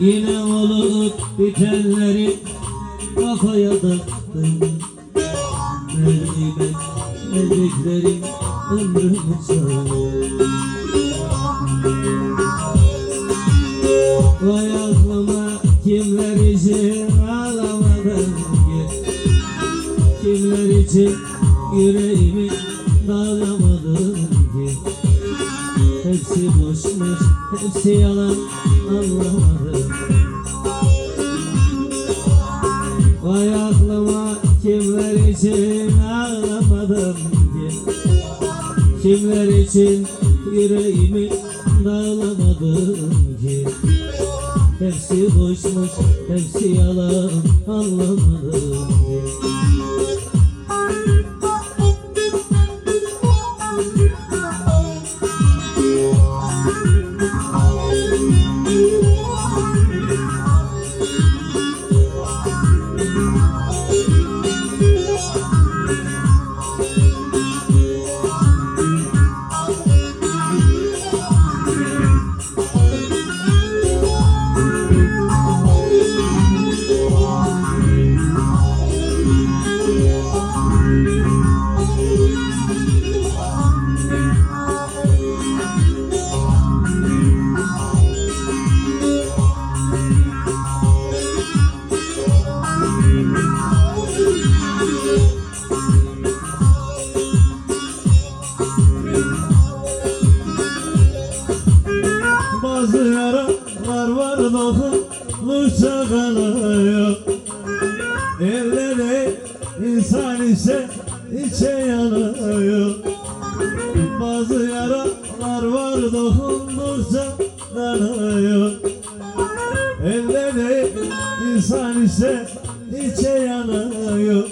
Yine olup bitenleri kafaya taktım. Ne beklerim ömrümü çaldı Vay aklıma kimler için ağlamadım ki Kimler için yüreğimi dağlamadım ki Hepsi boşmuş, hepsi yalan anlamadım Kimler için yüreğimi dağlamadım ki? Hepsi boşmuş, hepsi yalan anlamadım ki dokunmuşça kanıyor Elleri insan ise içe yanıyor. Bazı yaralar var dokunmuşça kanıyor Elleri insan ise içe yanıyor.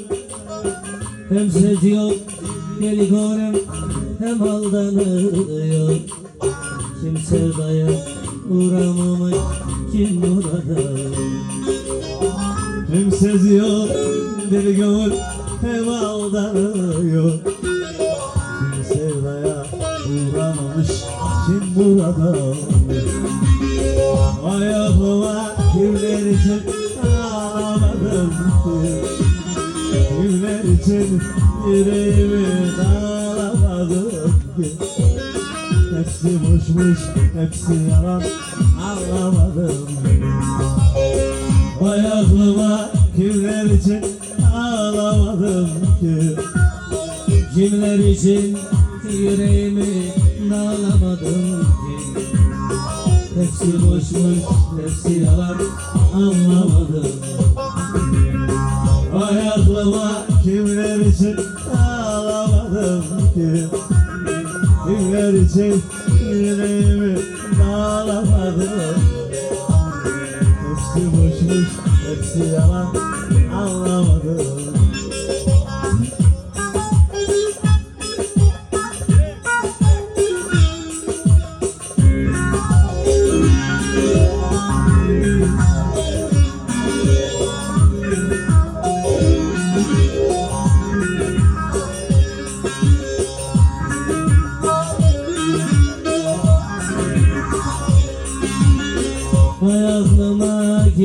Hem seziyor deli gorem hem aldanıyor. Kim sevdaya uğramamış kim burada Hem seziyor bir gönül hem aldanıyor. Kim sevdaya uğramamış kim burada Vay aklıma kimler için ağlamadım ki Kimler için yüreğimi dağlamadım ki Hepsi boşmuş, hepsi yalan. Anlamadım. Vay kimler için ağlamadım ki? Kimler için yüreğimi dağlamadım ki? Hepsi boşmuş, hepsi yalan. Anlamadım. Vay kimler için ağlamadım ki İçin yüreğimi dağlamadım Hepsi boşmuş, hepsi yalan anlamadım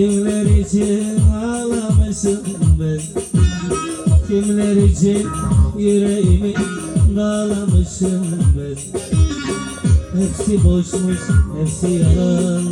kimler için ağlamışım ben? Kimler için yüreğimi dağlamışım ben? Hepsi boşmuş, hepsi yalan